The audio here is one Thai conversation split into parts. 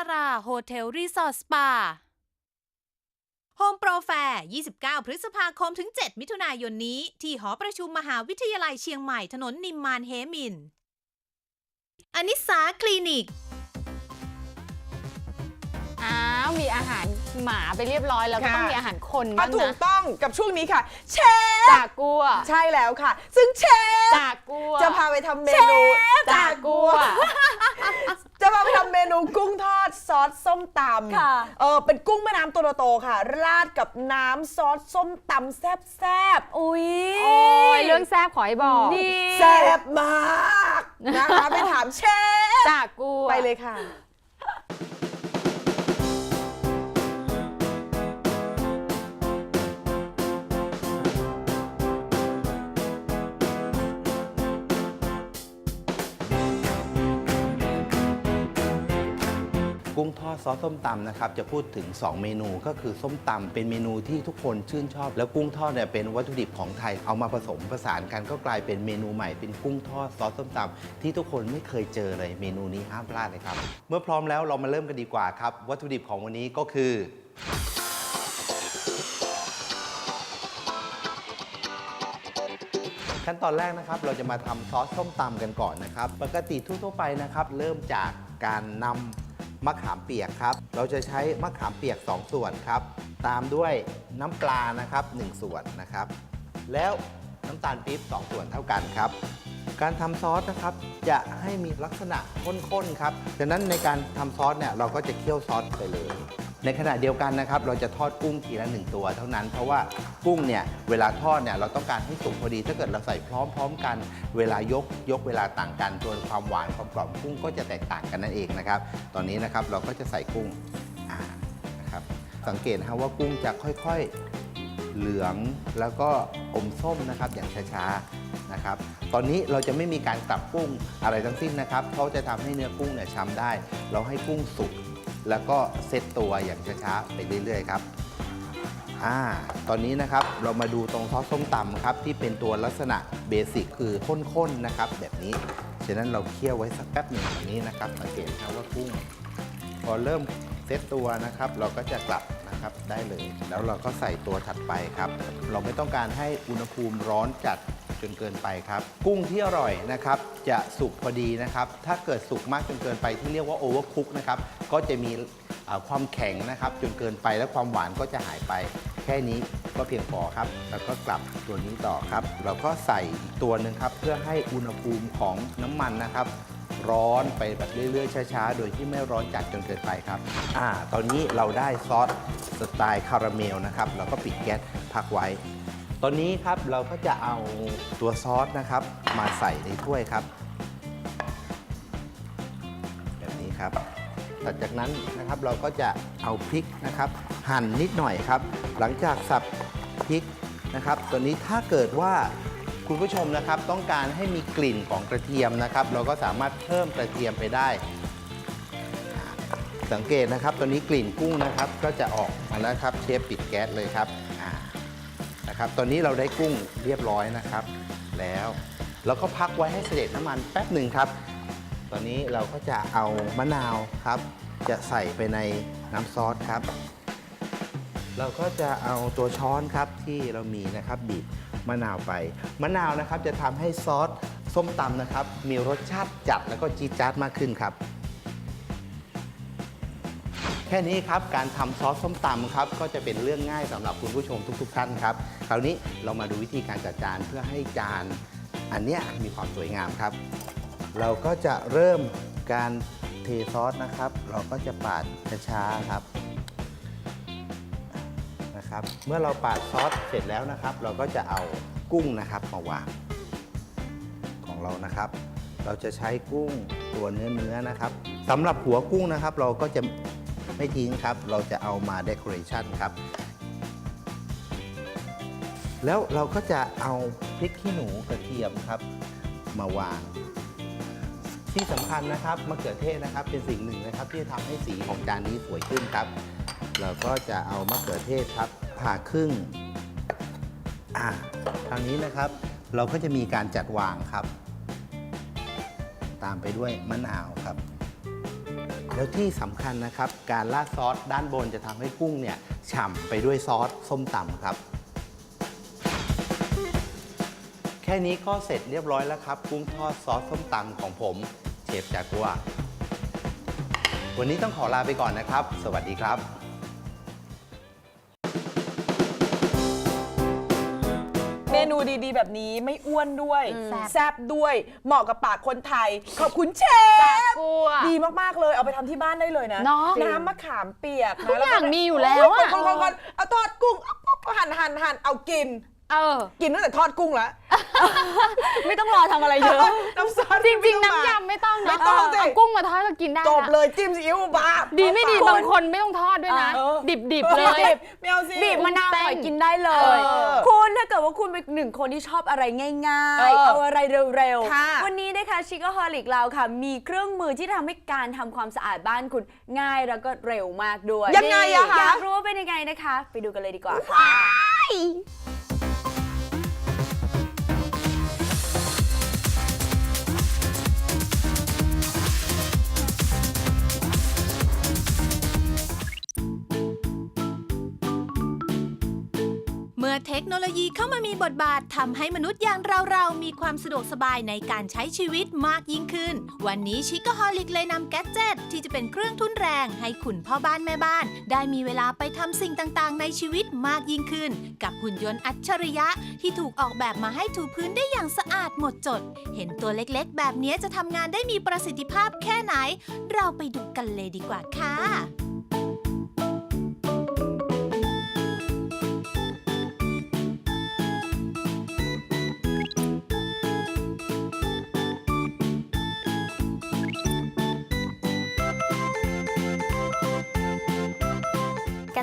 นันตราโฮเทล รีสอร์ท สปาโฮมโปรแฟร์ 29 พฤษภาคมถึง 7 มิถุนายนนี้ ที่หอประชุมมหาวิทยาลัยเชียงใหม่ถนนนิมมานเฮมิน อนิสาคลินิก อ้าวมีอาหารหมาไปเรียบร้อยแล้วก็ค่ะ ต้องมีอาหารคนก็บ้างถูกนะต้องกับช่วงนี้ค่ะเชฟจากกัวใช่แล้วค่ะ ซึ่งเชฟจากกัวจะพาไปทำเมนูจากกัว จะพาไปทำเม นูกุ้งทอดซอสส้มตำค่ะเออเป็นกุ้งแม่น้ำตัวโตๆค่ะ ราดกับน้ำซอสส้มตำแซ่บๆ อุ้ยโอ้ยเรื่องแซบขอให้บอกแซ่บมากนะคะไปถามเชฟจากกัวไปเลยค่ะ กุ้งทอดซอสส้มตำนะครับจะพูดถึง 2 เมนูก็คือส้มตำเป็นเมนูที่ทุกคนชื่นชอบ แล้วกุ้งทอดเนี่ยเป็นวัตถุดิบของไทยเอามาผสมผสานกันก็กลายเป็นเมนูใหม่เป็นกุ้งทอดซอสส้มตำที่ทุกคนไม่เคยเจอเลยเมนูนี้ห้ามพลาดเลยครับ เมื่อพร้อมแล้วเรามาเริ่มกันดีกว่าครับ วัตถุดิบของวันนี้ก็คือขั้นตอนแรกนะครับเราจะมาทำซอสส้มตำกันก่อนนะครับ ปกติทั่วๆไปนะครับ เริ่มจากการนำ มะขามเปียกครับ เราจะใช้มะขามเปียก 2 ส่วนครับ ตามด้วยน้ำปลานะครับ 1 ส่วนนะครับ แล้วน้ำตาลปี๊บ 2 ส่วนเท่ากันครับ การทำซอสนะครับจะให้มีลักษณะข้นๆครับดังนั้นในการทำซอสเนี่ยเราก็จะเคี่ยวซอสไปเลย ในขณะเดียวกันนะครับเราจะทอดกุ้งทีละหนึ่งตัวเท่านั้น เพราะว่ากุ้งเนี่ยเวลาทอดเนี่ยเราต้องการให้สุกพอดี ถ้าเกิดเราใส่พร้อมๆกัน เวลายกยกเวลาต่างกันตัวความหวานความกรอบกุ้งก็จะแตกต่างกันนั่นเองนะครับ ตอนนี้นะครับเราก็จะใส่กุ้งนะครับสังเกตนะครับว่ากุ้งจะค่อยๆเหลืองแล้วก็อมส้มนะครับอย่างช้าๆนะครับ ตอนนี้เราจะไม่มีการกลับกุ้งอะไรทั้งสิ้นนะครับ เพราะจะทำให้เนื้อกุ้งเนี่ยช้ำได้ เราให้กุ้งสุก แล้วก็เซตตัวอย่างช้าๆไปเรื่อยๆครับอ่าตอนนี้นะครับเรามาดูตรงซอสส้มตำครับที่เป็นตัวลักษณะเบสิกคือข้นๆนะครับ แบบนี้ ฉะนั้นเราเคี่ยวไว้สักแป๊บหนึ่งแบบนี้นะครับสังเกตนะครับว่ากุ้ง พอเริ่มเซตตัวนะครับ เราก็จะกลับนะครับได้เลย แล้วเราก็ใส่ตัวถัดไปครับ เราไม่ต้องการให้อุณหภูมิร้อนจัด จนเกินไปครับ กุ้งที่อร่อยนะครับจะสุกพอดีนะครับ ถ้าเกิดสุกมากจนเกินไปที่เรียกว่าโอเวอร์คุกนะครับก็จะมีความแข็งนะครับจนเกินไปและความหวานก็จะหายไป แค่นี้ก็เพียงพอครับ แล้วก็กลับตัวนี้ต่อครับ เราก็ใส่อีกตัวหนึ่งครับ เพื่อให้อุณหภูมิของน้ำมันนะครับ ร้อนไปแบบเรื่อยๆช้าๆ โดยที่ไม่ร้อนจัดจนเกินไปครับอ่าตอนนี้เราได้ซอสสไตล์คาราเมลนะครับเราก็ปิดแก๊สพักไว้ ตอนนี้ครับเราก็จะเอาตัวซอสนะครับ มาใส่ในถ้วยครับ แบบนี้ครับต่อจากนั้นนะครับเราก็จะเอาพริกนะครับ หั่นนิดหน่อยครับ หลังจากสับพริกนะครับ ตัวนี้ถ้าเกิดว่าคุณผู้ชมนะครับ ต้องการให้มีกลิ่นของกระเทียมนะครับ เราก็สามารถเพิ่มกระเทียมไปได้ สังเกตนะครับตัวนี้กลิ่นกุ้งนะครับ ก็จะออกมาแล้วครับเชฟปิดแก๊สเลยครับ นะครับ ตอนนี้เราได้กุ้งเรียบร้อยนะครับ แล้วเราก็พักไว้ให้เสด็จน้ำมันแป๊บหนึ่งครับ ตอนนี้เราก็จะเอามะนาวครับ จะใส่ไปในน้ำซอสครับ เราก็จะเอาตัวช้อนครับที่เรามีนะครับบีบมะนาวไป มะนาวนะครับจะทำให้ซอสส้มตำนะครับ มีรสชาติจัดแล้วก็จี๊ดจ๊าดมากขึ้นครับ แค่นี้ครับการทำซอสส้มตำครับก็จะเป็นเรื่องง่ายสำหรับคุณผู้ชมทุก ๆ ท่านครับคราวนี้เรามาดูวิธีการจัดจานเพื่อให้จานอันเนี้ยมีความสวยงามครับ เราก็จะเริ่มการเทซอสนะครับ เราก็จะปาดช้าๆครับนะครับ เมื่อเราปาดซอสเสร็จแล้วนะครับ เราก็จะเอากุ้งนะครับมาวางของเรานะครับ เราจะใช้กุ้งตัวเนื้อเนื้อๆนะครับสำหรับหัวกุ้งนะครับ เราก็จะ ไม่ทิ้งครับ เราจะเอามาเด o อเรชันครับ แล้วเราก็จะเอาพริกขี้หนูกระเทียมครับ มาวาง ที่สำคัญนะครับมะเขือเทศนะครับ เป็นสิ่งหนึ่งนะครับ ที่จะทำให้สีของจานนี้สวยขึ้นครับ เราก็จะเอามะเขือเทศครับผ่าครึ่งอ่าทางนี้นะครับ เราก็จะมีการจัดวางครับ ตามไปด้วยมะนาวครับ แล้วที่สำคัญนะครับ การราดซอสด้านบนจะทำให้กุ้งเนี่ยฉ่ำไปด้วยซอสส้มตำครับ แค่นี้ก็เสร็จเรียบร้อยแล้วครับ กุ้งทอดซอสส้มตำของผมเชฟจากัว วันนี้ต้องขอลาไปก่อนนะครับ สวัสดีครับ นูดีๆ แบบนี้ไม่อ้วนด้วย แซ่บด้วย เหมาะกับปากคนไทย ขอบคุณเชจากฟกัว ดีมากๆเลยเอาไปทำที่บ้านได้เลยนะ เนาะน้ำมะขามเปียกนะทุกอย่างแล้มีอยู่แล้วอะ คนคนคนเอาทอดกุ้งเอาปุ๊บหั่นหั่นหั่นเอากิน เออ กินตั้งแต่ทอดกุ้งแล้วไม่ต้องรอทำอะไรเยอะ น้ำซอสจริงๆ ไม่ต้อน้ำยำไม่ต้องไม่นะต้องสิเอากุ้งมาทอดก็กินได้จบละเลยจิ้มซีอิ๊วบ้าดีไม่ดีปบางคนไม่ต้องทอดด้วยนะ เออ ดิบๆเลยดิบไม่เอาสิ บีบมะนาวเต้นหน่อยกินได้เลยเออคุณถ้าเกิดว่าคุณเป็นหนึ่งคนที่ชอบอะไรง่ายเออๆเอาอะไรเร็วค่ะ ๆ วันนี้นะคะชิค a ฮอลิกเราค่ะ มีเครื่องมือที่ทำให้การทำความสะอาดบ้านคุณง่ายแล้วก็เร็วมากด้วยยังไงอะคะ อยากรู้ว่าเป็นยังไงนะคะ ไปดูกันเลยดีกว่าค่ะเเทคโนโลยีเข้ามามีบทบาททำให้มนุษย์อย่างเราๆ มีความสะดวกสบายในการใช้ชีวิตมากยิ่งขึ้น วันนี้ชิคกฮอลิกเลยนำแกดเจ็ตที่จะเป็นเครื่องทุนแรงให้คุณพ่อบ้านแม่บ้าน ได้มีเวลาไปทำสิ่งต่างๆ ในชีวิตมากยิ่งขึ้น กับหุ่นยนต์อัจฉริยะ ที่ถูกออกแบบมาให้ถูพื้นได้อย่างสะอาดหมดจด เห็นตัวเล็กๆ แบบนี้จะทำงานได้มีประสิทธิภาพแค่ไหน เราไปดูกันเลยดีกว่าค่ะ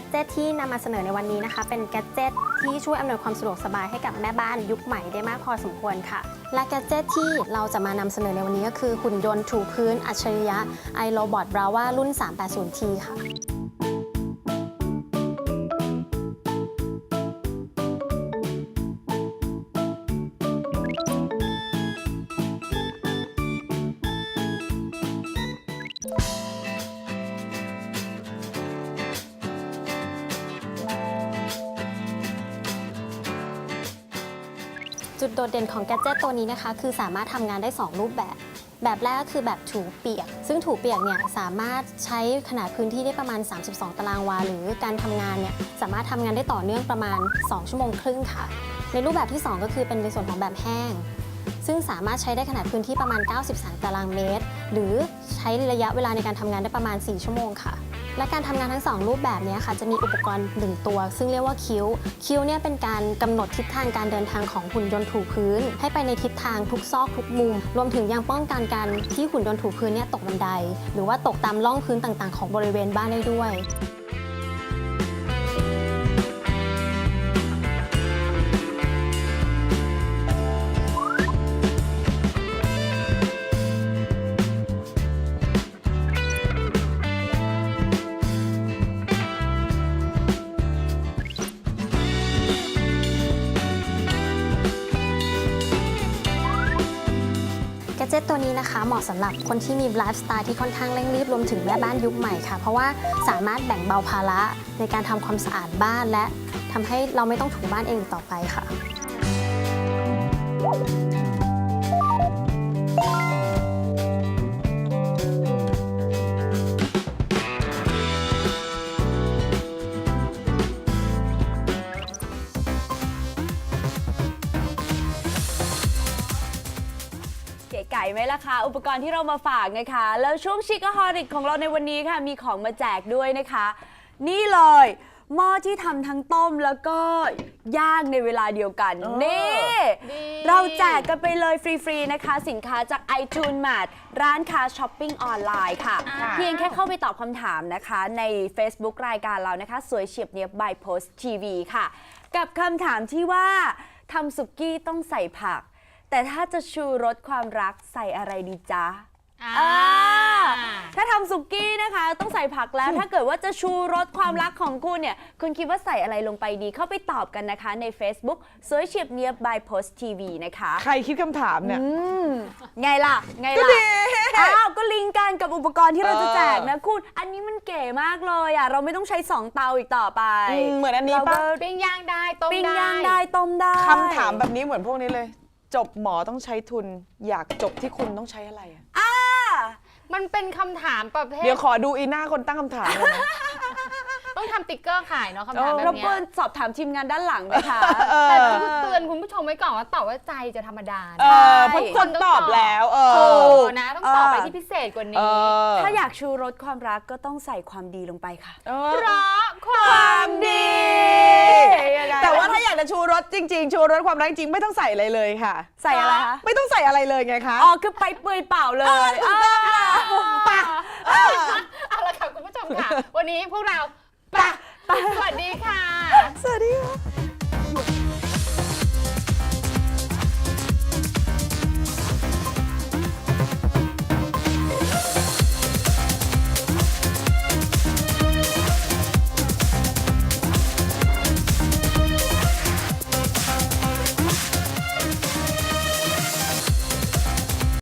ดเจ็ตที่นำมาเสนอในวันนี้นะคะ เป็นแกดเจตที่ช่วยอำนวยความสะดวกสบายให้กับแม่บ้านยุคใหม่ได้มากพอสมควรค่ะ และแกดเจตที่เราจะมานำเสนอในวันนี้ก็คือหุ่นยนต์ถูพื้นอัจฉริยะ iRobot Brava รุ่น 380T ค่ะ จุดโดดเด่นของแกดเจิตตัวนี้นะคะ คือสามารถทำงานได้ 2 รูปแบบ แบบแรกก็คือแบบถูเปียก ซึ่งถูเปียกเนี่ยสามารถใช้ขนาดพื้นที่ได้ประมาณ 32 ตารางวา หรือการทำงานเนี่ยสามารถทำงานได้ต่อเนื่องประมาณ 2 ชั่วโมงครึ่งค่ะ ในรูปแบบที่ 2 ก็คือเป็นในส่วนของแบบแห้ง ซึ่งสามารถใช้ได้ขนาดพื้นที่ประมาณ 93 ตารางเมตร หรือใช้ระยะเวลาในการทำงานได้ประมาณ 4 ชั่วโมงค่ะ และการทำงานทั้ง 2 รูปแบบนี้ค่ะจะมีอุปกรณ์ 1 ตัว ซึ่งเรียกว่าคิ้ว คิ้วเนี่ยเป็นการกำหนดทิศทางการเดินทางของหุ่นยนต์ถูพื้น ให้ไปในทิศทางทุกซอกทุกมุม รวมถึงยังป้องกันการที่หุ่นยนต์ถูพื้นเนี่ยตกบันได หรือว่าตกตามร่องพื้นต่างๆ ของบริเวณบ้านได้ด้วย แกดเจ็ตตัวนี้นะคะ เหมาะสำหรับคนที่มีไลฟ์สไตล์ที่ค่อนข้างเร่งรีบรวมถึงแม่บ้านยุคใหม่ค่ะ เพราะว่าสามารถแบ่งเบาภาระในการทำความสะอาดบ้าน และทำให้เราไม่ต้องถูบ้านเองต่อไปค่ะ ไก่ไหมล่ะคะ อุปกรณ์ที่เรามาฝากนะคะ แล้วช่วงชิค a ฮอริกของเราในวันนี้ค่ะ มีของมาแจกด้วยนะคะ นี่เลยหม้อที่ทำทั้งต้มแล้วก็ย่างในเวลาเดียวกันอ๋อนี่ดีเราแจกกันไปเลยฟรี ๆ นะคะ สินค้าจาก iTunes Mart ร้านค้าช้อปปิ้งออนไลน์ค่ะค่ะ เพียงแค่เข้าไปตอบคำถามนะคะ ใน Facebook รายการเรานะคะ สวยเฉียบเนียบ by Post TV ค่ะ กับคำถามที่ว่าทำสุกี้ต้องใส่ผัก แต่ถ้าจะชูรสความรักใส่อะไรดีจ๊ะอ่า อ่าถ้าทำสุกี้นะคะ ต้องใส่ผักแล้ว ถ้าเกิดว่าจะชูรสความรักของคุณเนี่ย คุณคิดว่าใส่อะไรลงไปดี เข้าไปตอบกันนะคะใน Facebook สวยเฉียบเนียบ by Post TV นะคะ ใครคิดคำถามเนี่ย อืมไงล่ะ ไงล่ะ อ้าว ก็ลิงก์กันกับอุปกรณ์ที่เราจะเออแจกนะคุณ อันนี้มันเก๋มากเลยอะ เราไม่ต้องใช้ 2 เตาอีกต่อไปอืมเหมือนอันนี้เราปะก็ปิ้งย่างได้ ต้มปิ้งได้ ย่างได้ ต้มได้ คำถามแบบนี้เหมือนพวกนี้เลย จบหมอต้องใช้ทุน อยากจบที่คุณต้องใช้อะไรอะอ่ามันเป็นคำถามประเภท เดี๋ยวขอดูอีหน้าคนตั้งคำถามเลยนะ ต้องทำติ๊กเกอร์ขายเนาะคำถามแบบรบเนี้กวยนสอบถามทีมงานด้านหลังนะคะ แต่ต้องเตือนคุณผู้ชมไว้ก่อนว่าตอบว่าใจจะธรรมดาเอนะอเพราะคนตอบแล้วเอโอ้อนะ ต้องตอบไปเออที่พิเศษกว่าเอนี้อถ้าอยากชูรสความรักก็ต้องใส่ความดีลงไปค่ะ เอเพอราะคควาวามมดี ยังไง แต่ว่าถ้าอยากจะชูรสจริง ๆ ชูรสความรักจริงไม่ต้องใส่อะไรเลยค่ะ ใส่อะไรคะ ไม่ต้องใส่อะไรเลยไงคะ อ๋อ คือไปเปื่อยเปล่าเลยอ่าเอาละค่ะ คุณผู้ชมค่ะ วันนี้พวกเรา ตาสวัสดีค่ะ สวัสดี